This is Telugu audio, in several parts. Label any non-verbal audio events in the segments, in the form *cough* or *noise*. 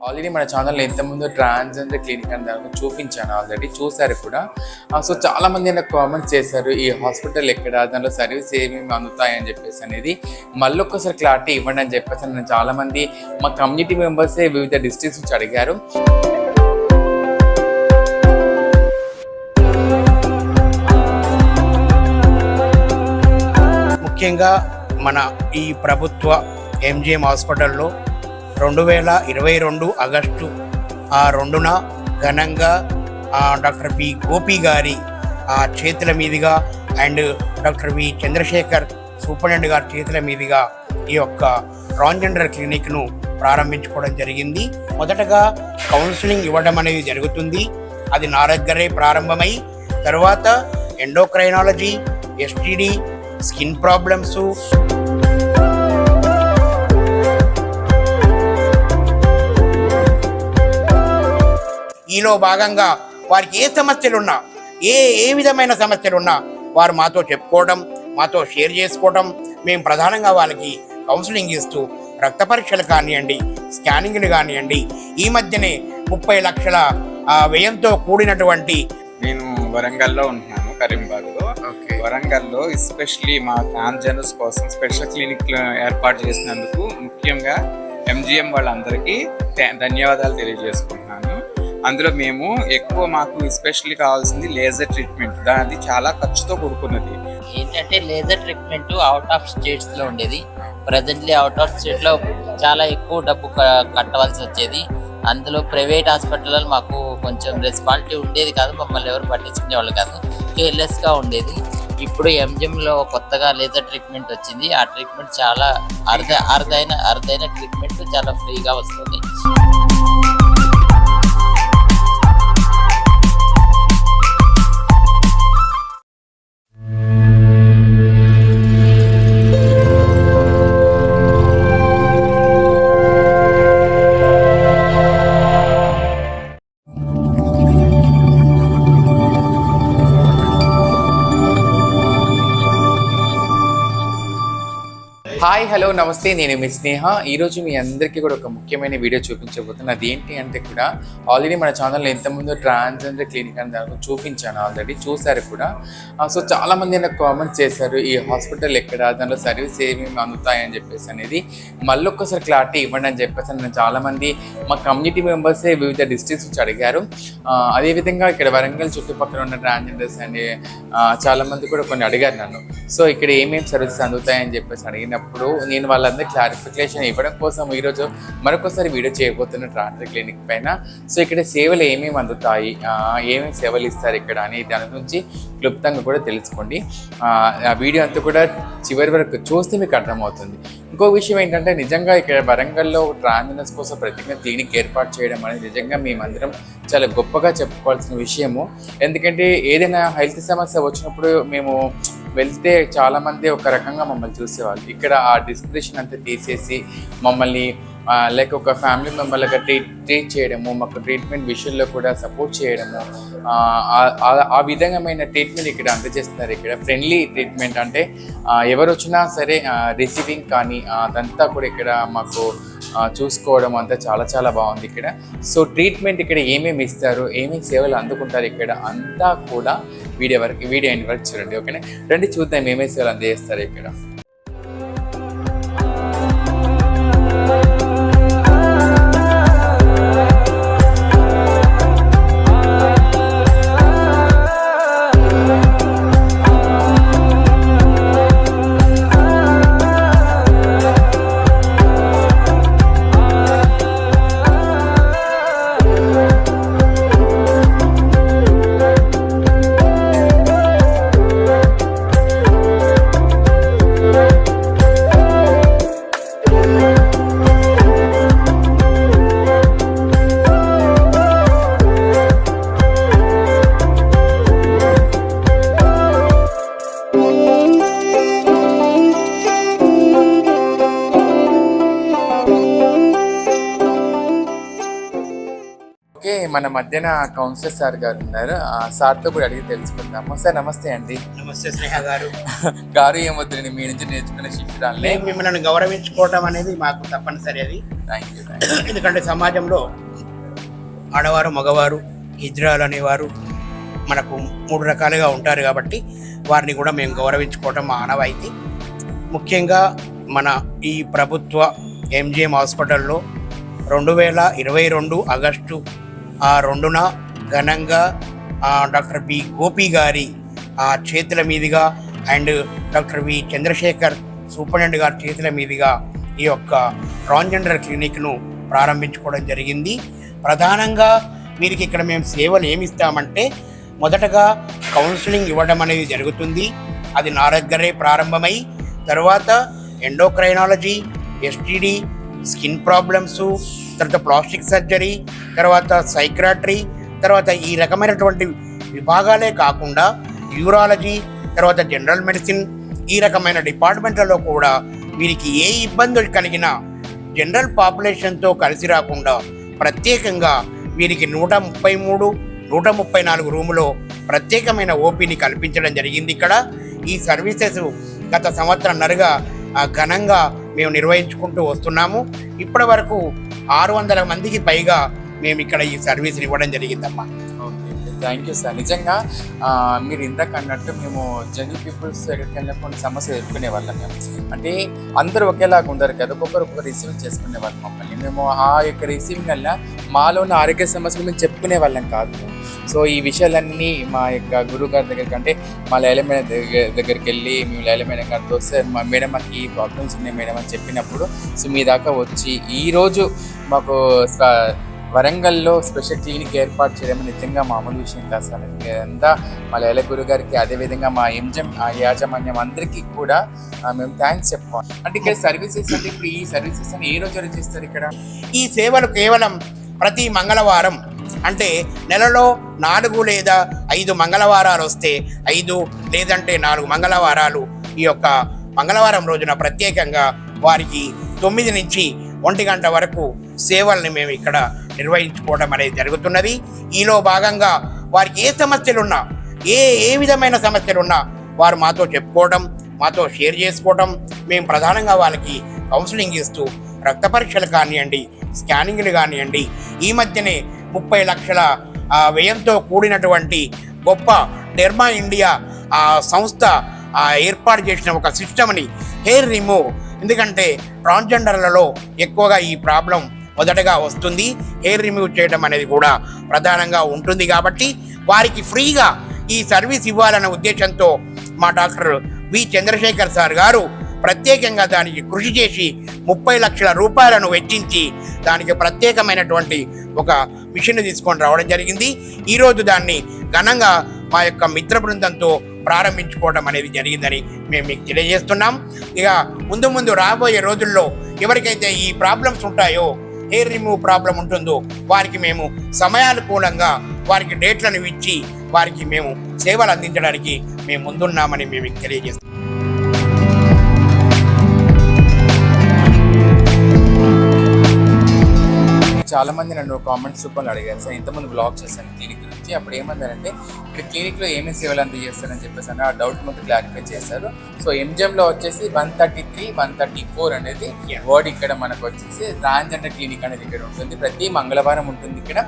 ఆల్రెడీ మన ఛానల్లో ఇంతకుముందు ట్రాన్స్జెండర్ క్లినిక్ అని దాని చూపించాను ఆల్రెడీ చూసారు కూడా. Ah, సో చాలా మంది నాకు కామెంట్స్ చేశారు ఈ హాస్పిటల్ ఎక్కడ? దాంట్లో సర్వీస్ ఏమేమి అందుతాయని చెప్పేసి అనేది. మళ్ళీ ఒక్కసారి క్లారిటీ ఇవ్వండి అని చెప్పేసి నేను చాలామంది మా కమ్యూనిటీ మెంబర్సే వివిధ డిస్ట్రిక్ట్స్ నుంచి అడిగారు. ముఖ్యంగా మన ఈ ప్రభుత్వ ఎంజిఎం హాస్పిటల్లో రెండు వేల ఇరవై రెండు ఆగస్టు ఆ రెండున ఘనంగా డాక్టర్ బి గోపి గారి ఆ చేతుల మీదుగా and doctor V Chandrashekar superintendent గారి చేతుల మీదుగా ఈ యొక్క ట్రాన్జెండర్ క్లినిక్ను ప్రారంభించుకోవడం జరిగింది. మొదటగా కౌన్సిలింగ్ ఇవ్వడం అనేది జరుగుతుంది. అది నా దగ్గరే ప్రారంభమై తర్వాత ఎండోక్రైనాలజీ ఎస్టీడీ స్కిన్ ప్రాబ్లమ్స్ ఈలో భాగంగా వారికి ఏ సమస్యలున్నా ఏ ఏ విధమైన సమస్యలున్నా వారు మాతో చెప్పుకోవడం మాతో షేర్ చేసుకోవడం మేము ప్రధానంగా వాళ్ళకి కౌన్సిలింగ్ ఇస్తూ రక్త పరీక్షలు కానివ్వండి స్కానింగ్లు కానివ్వండి ఈ మధ్యనే ముప్పై లక్షల వ్యయంతో కూడినటువంటి నేను వరంగల్లో ఉంటున్నాను కరీంబాగ్లో వరంగల్లో ఎస్పెషలీ మా ట్రాన్స్జెండర్స్ కోసం స్పెషల్ క్లినిక్ ఏర్పాటు చేసినందుకు ముఖ్యంగా ఎంజిఎం వాళ్ళందరికీ ధన్యవాదాలు తెలియజేసుకుంటున్నాను. అందులో మేము ఎక్కువ మాకు ఎస్పెషల్లీ కావాల్సింది లేజర్ ట్రీట్మెంట్ అది చాలా ఖర్చుతో కూడుకున్నది. ఏంటంటే లేజర్ ట్రీట్మెంట్ అవుట్ ఆఫ్ స్టేట్స్లో ఉండేది. ప్రజెంట్లీ అవుట్ ఆఫ్ స్టేట్లో చాలా ఎక్కువ డబ్బు కట్టవలసి వచ్చేది. అందులో ప్రైవేట్ హాస్పిటల్లో మాకు కొంచెం రెస్పాన్సిటీ ఉండేది కాదు. మమ్మల్ని ఎవరు పట్టించుకునే వాళ్ళు కాదు కేర్లెస్గా ఉండేది. ఇప్పుడు ఎంజిఎంలో కొత్తగా లేజర్ ట్రీట్మెంట్ వచ్చింది. ఆ ట్రీట్మెంట్ చాలా అరుద అరుదైన అరుదైన ట్రీట్మెంట్ చాలా ఫ్రీగా వస్తుంది. హాయ్ హలో నమస్తే. నేను మీ స్నేహ. ఈరోజు మీ అందరికీ కూడా ఒక ముఖ్యమైన వీడియో చూపించబోతున్నాను అది ఏంటి అంటే కూడా ఆల్రెడీ మన ఛానల్లో ఇంతకుముందు ట్రాన్స్జెండర్ క్లినిక్ అని దాని చూపించాను ఆల్రెడీ చూశారు కూడా. సో చాలా మంది నాకు కామెంట్స్ చేశారు ఈ హాస్పిటల్ ఎక్కడ? దానిలో సర్వీస్ ఏమేమి అందుతాయని చెప్పేసి అనేది. మళ్ళీ ఒక్కసారి క్లారిటీ ఇవ్వండి అని చెప్పేసి నేను చాలామంది మా కమ్యూనిటీ మెంబర్సే వివిధ డిస్ట్రిక్ట్స్ నుంచి అడిగారు. అదేవిధంగా ఇక్కడ వరంగల్ చుట్టుపక్కల ఉన్న ట్రాన్స్జెండర్స్ అండ్ చాలామంది కూడా కొన్ని అడిగారు నన్ను. సో ఇక్కడ ఏమేమి సర్వీసెస్ అందుతాయని చెప్పేసి అడిగినప్పుడు నేను వాళ్ళందరికీ క్లారిఫికేషన్ ఇవ్వడం కోసం ఈరోజు మరొకసారి వీడియో చేయబోతున్న ట్రాన్స్ఫర్ క్లినిక్ పైన. సో ఇక్కడ సేవలు ఏమేమి అందుతాయి? ఏమేమి సేవలు ఇస్తారు ఇక్కడ అని దాని గురించి క్లుప్తంగా కూడా తెలుసుకోండి. ఆ, ఆ వీడియో అంతా కూడా చివరి వరకు చూస్తే మీకు అర్థమవుతుంది. ఇంకో విషయం ఏంటంటే నిజంగా ఇక్కడ వరంగల్లో ట్రాన్స్జెండర్స్ కోసం ప్రత్యేకంగా క్లినిక్ ఏర్పాటు చేయడం అనేది నిజంగా మేమందరం చాలా గొప్పగా చెప్పుకోవాల్సిన విషయము. ఎందుకంటే ఏదైనా హెల్త్ సమస్య వచ్చినప్పుడు మేము వెళ్తే చాలామంది ఒక రకంగా మమ్మల్ని చూసేవాళ్ళు. ఇక్కడ ఆ డిస్క్రిప్షన్ అంతా తీసేసి మమ్మల్ని లైక్ ఒక ఫ్యామిలీ మెంబర్లుగా ట్రీట్ ట్రీట్ చేయడము మాకు ట్రీట్మెంట్ విషయంలో కూడా సపోర్ట్ చేయడము ఆ, విధమైన ట్రీట్మెంట్ ఇక్కడ అందజేస్తున్నారు. ఇక్కడ ఫ్రెండ్లీ ట్రీట్మెంట్ అంటే ఎవరు వచ్చినా సరే రిసీవింగ్ కానీ అదంతా కూడా ఇక్కడ మాకు చూసుకోవడం అంతా చాలా చాలా బాగుంది ఇక్కడ. సో ట్రీట్మెంట్ ఇక్కడ ఏమేమి ఇస్తారు ఏమేమి సేవలు అందుకుంటారు ఇక్కడ అంతా కూడా వీడియో వరకు వీడియో ఎండ్ వరకు చూడండి ఓకేనా? రండి చూద్దాం ఏమేమి సేవలు అందజేస్తారు ఇక్కడ. మన మధ్యన కౌన్సిలర్ సార్ గారు ఉన్నారు. సార్తో కూడా అడిగి తెలుసుకుందాము. సార్ నమస్తే అండి. నమస్తే స్నేహ గారు. *laughs* గారు ఏమొద్దండి మీ నుంచి నేర్చుకున్న శిక్షణాలే మేము మిమ్మల్ని గౌరవించుకోవటం అనేది మాకు తప్పనిసరి అది. థ్యాంక్ యూ ఎందుకంటే సమాజంలో ఆడవారు మగవారు హిజ్రాలు అనేవారు మనకు మూడు రకాలుగా ఉంటారు కాబట్టి వారిని కూడా మేము గౌరవించుకోవటం మా ఆనవాయితీ. ముఖ్యంగా మన ఈ ప్రభుత్వ ఎంజిఎం హాస్పిటల్లో రెండు వేల ఇరవై రెండు ఆగస్టు ఆ రెండున ఘనంగా డాక్టర్ బి గోపి గారి ఆ చేతుల మీదుగా and doctor V Chandrashekar superintendent గారి చేతుల మీదుగా ఈ యొక్క ట్రాన్జెండర్ క్లినిక్ను ప్రారంభించుకోవడం జరిగింది. ప్రధానంగా వీరికి ఇక్కడ మేము సేవలు ఏమిస్తామంటే మొదటగా కౌన్సిలింగ్ ఇవ్వడం అనేది జరుగుతుంది. అది నా దగ్గరే ప్రారంభమై తర్వాత ఎండోక్రైనాలజీ ఎస్టీడీ స్కిన్ ప్రాబ్లమ్స్ తర్వాత ప్లాస్టిక్ సర్జరీ తర్వాత సైక్రాట్రీ తర్వాత ఈ రకమైనటువంటి విభాగాలే కాకుండా యూరాలజీ తర్వాత జనరల్ మెడిసిన్ ఈ రకమైన డిపార్ట్మెంట్లలో కూడా వీరికి ఏ ఇబ్బందులు కలిగినా జనరల్ పాపులేషన్తో కలిసి రాకుండా ప్రత్యేకంగా వీరికి నూట ముప్పై మూడు నూట ముప్పై నాలుగు రూములో ప్రత్యేకమైన ఓపీని కల్పించడం జరిగింది ఇక్కడ. ఈ సర్వీసెస్ గత సంవత్సరంన్నరగా ఆ, ఘనంగా మేము నిర్వహించుకుంటూ వస్తున్నాము. ఇప్పటి వరకు ఆరు వందల మందికి పైగా మేము ఇక్కడ ఈ సర్వీస్ని ఇవ్వడం జరిగిందమ్మా. థ్యాంక్ యూ సార్ నిజంగా మీరు ఇందాక అన్నట్టు మేము జనరల్ పీపుల్స్ ఎక్కడికి వెళ్ళినప్పుడు సమస్య ఎదుర్కొనే వాళ్ళం మేము. అంటే అందరూ ఒకేలాగా ఉండరు కదా ఒక్కొక్కరు ఒక్కొక్క రిసీవ్ చేసుకునే వాళ్ళం మమ్మల్ని మేము ఆ యొక్క రిసీవింగ్ వల్ల మాలో ఉన్న ఆరోగ్య సమస్యలు మేము చెప్పుకునే వాళ్ళం కాదు. సో ఈ విషయాలన్నీ మా యొక్క గురువు గారి దగ్గరికి అంటే మా లైలమైన దగ్గర దగ్గరికి వెళ్ళి మేము లైలమైన గారితో సార్ మా మేడం మాకు ఈ ప్రాబ్లమ్స్ ఉన్నాయి మేడం అని చెప్పినప్పుడు సో మీ దాకా వచ్చి ఈరోజు మాకు వరంగల్లో స్పెషల్ క్లినిక్ ఏర్పాటు చేయడం నిజంగా మామూలు విషయం కాదు సార్. అంతా మా లైల గురు గారికి అదేవిధంగా మా ఎంజం ఆ యాజమాన్యం అందరికీ కూడా మేము థ్యాంక్స్ చెప్పాం అంటే ఇక్కడ సర్వీసెస్ అంటే ఇప్పుడు ఈ సర్వీసెస్ అని ఏ రోజు చేస్తారు ఇక్కడ? ఈ సేవలు కేవలం ప్రతి మంగళవారం అంటే నెలలో నాలుగు లేదా ఐదు మంగళవారాలు వస్తే ఐదు లేదంటే నాలుగు మంగళవారాలు ఈ యొక్క మంగళవారం రోజున ప్రత్యేకంగా వారికి తొమ్మిది నుంచి ఒంటి గంట వరకు సేవల్ని మేము ఇక్కడ నిర్వహించుకోవడం అనేది జరుగుతున్నది. ఈలో భాగంగా వారికి ఏ సమస్యలున్నా ఏ ఏ విధమైన సమస్యలున్నా వారు మాతో చెప్పుకోవడం మాతో షేర్ చేసుకోవడం మేము ప్రధానంగా వాళ్ళకి కౌన్సిలింగ్ ఇస్తూ రక్త పరీక్షలు కానివ్వండి స్కానింగ్లు కానివ్వండి ఈ మధ్యనే ముప్పై లక్షల వ్యయంతో కూడినటువంటి గొప్ప డెర్మా ఇండియా ఆ సంస్థ ఏర్పాటు చేసిన ఒక సిస్టమ్ని హెయిర్ రిమూవ్. ఎందుకంటే ట్రాన్స్జెండర్లలో ఎక్కువగా ఈ ప్రాబ్లం మొదటగా వస్తుంది. హెయిర్ రిమూవ్ చేయడం అనేది కూడా ప్రధానంగా ఉంటుంది కాబట్టి వారికి ఫ్రీగా ఈ సర్వీస్ ఇవ్వాలన్న ఉద్దేశంతో మా డాక్టర్ వి చంద్రశేఖర్ సార్ గారు ప్రత్యేకంగా దానికి కృషి చేసి ముప్పై లక్షల రూపాయలను వెచ్చించి దానికి ప్రత్యేకమైనటువంటి ఒక మిషన్ తీసుకొని రావడం జరిగింది. ఈరోజు దాన్ని ఘనంగా మా యొక్క మిత్ర బృందంతో ప్రారంభించుకోవడం అనేది జరిగిందని మేము మీకు తెలియజేస్తున్నాం. ఇక ముందు ముందు రాబోయే రోజుల్లో ఎవరికైతే ఈ ప్రాబ్లమ్స్ ఉంటాయో హెయిర్ రిమూవ్ ప్రాబ్లం ఉంటుందో వారికి మేము సమయానుకూలంగా వారికి డేట్లను ఇచ్చి వారికి మేము సేవలు అందించడానికి మేము ముందున్నామని మేము తెలియజేస్తాం. చాలా మంది నన్ను కామెంట్స్ రూపంలో అడిగారు. సార్ ఇంతకుముందు బ్లాగ్ చేశాను. క్లినిక్ గురించి అప్పుడు ఏమన్నారంటే ఇక్కడ క్లినిక్లో ఏమేమి సేవలు అందజేస్తారని చెప్పేసి ఆ డౌట్ మొత్తం క్లారిఫై చేశారు. సో ఎంజిఎంలో వచ్చేసి one thirty three one thirty four అనేది వర్డ్ ఇక్కడ మనకు వచ్చేసి ట్రాన్స్జెండర్ క్లినిక్ అనేది ఇక్కడ ఉంటుంది. ప్రతి మంగళవారం ఉంటుంది ఇక్కడ.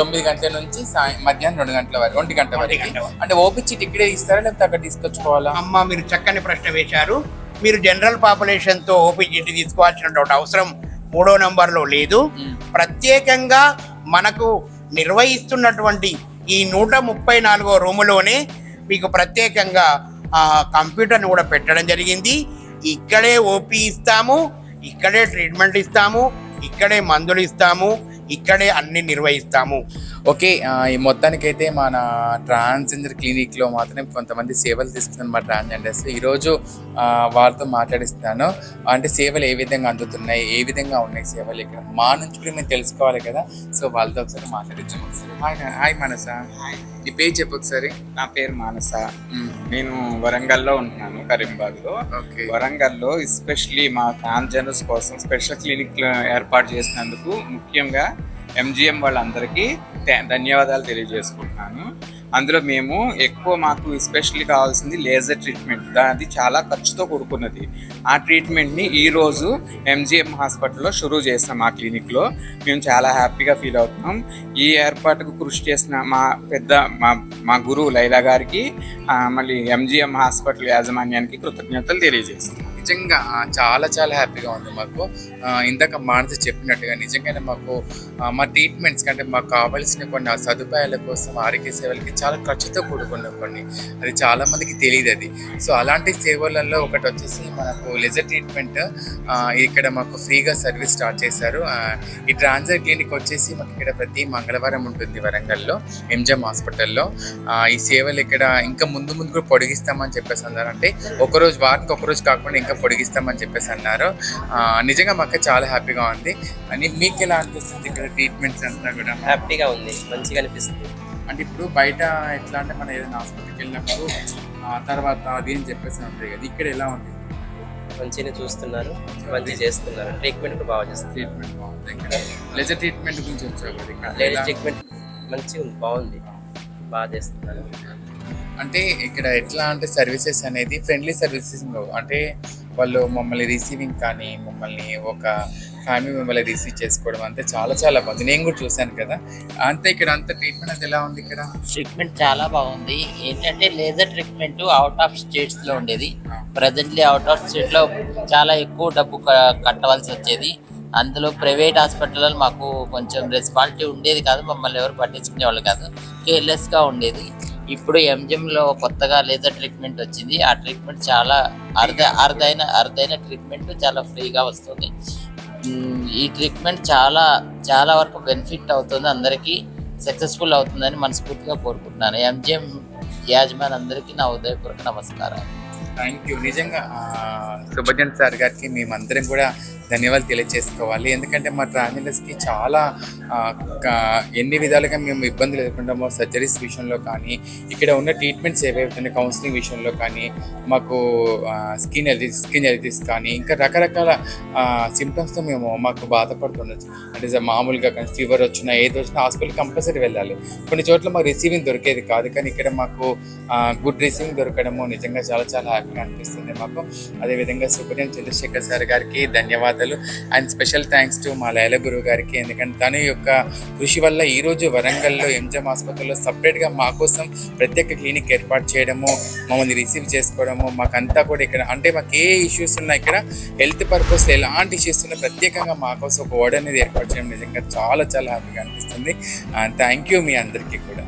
తొమ్మిది గంటల నుంచి సాయం మధ్యాహ్నం రెండు గంటల వరకు ఒంటి గంట వరకు. అంటే ఓపీ చీట్ ఇక్కడే ఇస్తారా? లేకపోతే అక్కడ తీసుకొచ్చుకోవాలా? అమ్మ మీరు చక్కని ప్రశ్న వేశారు. మీరు జనరల్ పాపులేషన్తో ఓపీజీటీ తీసుకోవాల్సినటువంటి అవసరం మూడో నంబర్లో లేదు. ప్రత్యేకంగా మనకు నిర్వహిస్తున్నటువంటి ఈ నూట ముప్పై నాలుగో రూములోనే మీకు ప్రత్యేకంగా ఆ, కంప్యూటర్ని కూడా పెట్టడం జరిగింది. ఇక్కడే ఓపీ ఇస్తాము ఇక్కడే ట్రీట్మెంట్ ఇస్తాము ఇక్కడే మందులు ఇస్తాము. ఇక్కడే అన్ని నిర్వహిస్తాము. ఓకే ఈ ఈ మొత్తానికైతే మన ట్రాన్స్జెండర్ క్లినిక్లో మాత్రం కొంతమంది సేవలు తీసుకున్నాను మా ట్రాన్స్జెండర్స్. ఈరోజు వాళ్ళతో మాట్లాడిస్తున్నాను. అంటే సేవలు ఏ విధంగా అందుతున్నాయి ఏ విధంగా ఉన్నాయి సేవలు ఇక్కడ? మా నుంచి కూడా మేము తెలుసుకోవాలి కదా. సో వాళ్ళతో ఒకసారి మాట్లాడిద్దాం హాయ్ హాయ్ మనస నీ పేరు చెప్పు ఒకసారి నా పేరు మానస. మ్మ్. నేను వరంగల్లో ఉంటున్నాను కరీంబాగ్లో వరంగల్లో ఎస్పెషలీ మా ట్రాన్స్జెండర్స్ కోసం స్పెషల్ క్లినిక్ ఏర్పాటు చేసినందుకు ముఖ్యంగా ఎంజిఎం వాళ్ళందరికీ ధన్యవాదాలు తెలియజేసుకుంటున్నాను. అందులో మేము ఎక్కువ మాకు ఎస్పెషల్లీ కావాల్సింది లేజర్ ట్రీట్మెంట్ అది చాలా ఖర్చుతో కూడుకున్నది. ఆ ట్రీట్మెంట్ని ఈరోజు ఎంజిఎం హాస్పిటల్లో షురూ చేస్తాం మా క్లినిక్లో. మేము చాలా హ్యాపీగా ఫీల్ అవుతున్నాం. ఈ ఏర్పాటుకు కృషి చేసిన మా పెద్ద మా మా గురువు లైలా గారికి మళ్ళీ ఎంజిఎం హాస్పిటల్ యాజమాన్యానికి కృతజ్ఞతలు తెలియజేస్తున్నాం. నిజంగా చాలా చాలా హ్యాపీగా ఉంది మాకు. ఇందాక మానసి చెప్పినట్టుగా నిజంగానే మాకు మా ట్రీట్మెంట్స్ కంటే మాకు కావాల్సిన కొన్ని ఆ సదుపాయాల కోసం ఆరోగ్య సేవలకి చాలా ఖర్చుతో కూడుకున్న కొన్ని. అది చాలా మందికి తెలియదు అది. సో అలాంటి సేవలలో ఒకటి వచ్చేసి మనకు లెజర్ ట్రీట్మెంట్ ఇక్కడ మాకు ఫ్రీగా సర్వీస్ స్టార్ట్ చేశారు. ఈ ట్రాన్జర్ క్లినిక్ వచ్చేసి మాకు ఇక్కడ ప్రతి మంగళవారం ఉంటుంది వరంగల్లో ఎంజమ్ హాస్పిటల్లో. ఈ సేవలు ఇక్కడ ఇంకా ముందు ముందు కూడా పొడిగిస్తామని చెప్పేసి అన్నారు. అంటే ఒకరోజు వారానికి ఒక రోజు కాకుండా ఇంకా పొడిగిస్తామని చెప్పేసి అన్నారు. నిజంగా మాకు చాలా హ్యాపీగా ఉంది. అని మీకు ఎలా అనిపిస్తుంది ఇక్కడ ట్రీట్మెంట్స్ అంతా కూడా? హ్యాపీగా ఉంది. మంచిగా అనిపిస్తుంది. అంటే ఇప్పుడు బయట ఎట్లా అంటే మనం ఏదైనా హాస్పిటల్కి వెళ్ళినప్పుడు ఆ తర్వాత అది అని చెప్పేసి ఉంటుంది కదా ఇక్కడ ఎలా ఉంది? మంచిగా చూస్తున్నారు. మంచిగా చేస్తున్నారు. ట్రీట్మెంట్ కూడా బాగా చేస్తారు ట్రీట్మెంట్ బాగుంది ఇక్కడ. లెజర్ ట్రీట్మెంట్ గురించి వచ్చావు కదా ఇక్కడ. ఎలా- ట్రీట్మెంట్ మంచిగా ఉంది బాగుంది. బాగా చేస్తున్నారు. అంటే ఇక్కడ ఎట్లా అంటే సర్వీసెస్ అనేది ఫ్రెండ్లీ సర్వీసెస్ అంటే వాళ్ళు మమ్మల్ని రిసీవింగ్ కానీ మమ్మల్ని ఒక ఫ్యామిలీ మిమ్మల్ని రిసీవ్ చేసుకోవడం అంతే చాలా చాలా బాగుంది. నేను కూడా చూశాను కదా. అంతే ఇక్కడ అంత ట్రీట్మెంట్ అంతా ఎలా ఉంది ఇక్కడ? ట్రీట్మెంట్ చాలా బాగుంది. ఏంటంటే లేజర్ ట్రీట్మెంట్ అవుట్ ఆఫ్ స్టేట్స్లో ఉండేది. ప్రజెంట్లీ అవుట్ ఆఫ్ స్టేట్లో చాలా ఎక్కువ డబ్బు కట్టవలసి వచ్చేది. అందులో ప్రైవేట్ హాస్పిటల్లో మాకు కొంచెం రెస్పాన్సిటీ ఉండేది కాదు. మమ్మల్ని ఎవరు పట్టించుకునే వాళ్ళు కాదు. కేర్లెస్గా ఉండేది. ఇప్పుడు ఎంజిఎంలో కొత్తగా లేజర్ ట్రీట్మెంట్ వచ్చింది. ఆ ట్రీట్మెంట్ చాలా అరుద అరుదైన అరుదైన ట్రీట్మెంట్ చాలా ఫ్రీగా వస్తుంది. ఈ ట్రీట్మెంట్ చాలా చాలా వరకు బెనిఫిట్ అవుతుంది అందరికీ సక్సెస్ఫుల్ అవుతుందని మనస్ఫూర్తిగా కోరుకుంటున్నాను. ఎంజిఎం యాజమాన్ అందరికీ నా ఉదయపూర్వక నమస్కారం థ్యాంక్ యూ నిజంగా సుభజన్ సార్ గారికి మేమందరం కూడా ధన్యవాదాలు తెలియజేసుకోవాలి. ఎందుకంటే మా ట్రావెలర్స్కి చాలా ఎన్ని విధాలుగా మేము ఇబ్బందులు ఎదుర్కొంటామో సర్జరీస్ విషయంలో కానీ ఇక్కడ ఉన్న ట్రీట్మెంట్స్ ఏవైతే కౌన్సిలింగ్ విషయంలో కానీ మాకు స్కిన్ ఎలర్జీ స్కిన్ ఎలర్జీస్ కానీ ఇంకా రకరకాల సిమ్టమ్స్తో మేము మాకు బాధపడుతుండొచ్చు. అంటే మామూలుగా కానీ ఫీవర్ వచ్చినా ఏది వచ్చినా హాస్పిటల్ కంపల్సరీ వెళ్ళాలి. కొన్ని చోట్ల మాకు రిసీవింగ్ దొరికేది కాదు. కానీ ఇక్కడ మాకు గుడ్ రిసీవింగ్ దొరకడము నిజంగా చాలా చాలా హ్యాపీగా అనిపిస్తుంది మాకు. అదేవిధంగా సుబ్రహ్మణ్యం చంద్రశేఖర్ సార్ గారికి ధన్యవాదాలు. అండ్ స్పెషల్ థ్యాంక్స్ టు మా లైల గురువు గారికి. ఎందుకంటే తన యొక్క కృషి వల్ల ఈరోజు వరంగల్లో ఎంజిఎం ఆసుపత్రిలో సపరేట్గా మా కోసం ప్రత్యేక క్లినిక్ ఏర్పాటు చేయడము మమ్మల్ని రిసీవ్ చేసుకోవడము మాకంతా కూడా ఇక్కడ అంటే మాకు ఏ ఇష్యూస్ ఉన్నా ఇక్కడ హెల్త్ పర్పస్ ఎలాంటి ఇష్యూస్ ఉన్నా ప్రత్యేకంగా మా కోసం ఒక వార్డ్ అనేది ఏర్పాటు చేయడం నిజంగా చాలా చాలా హ్యాపీగా అనిపిస్తుంది. థ్యాంక్ యూ మీ అందరికీ కూడా.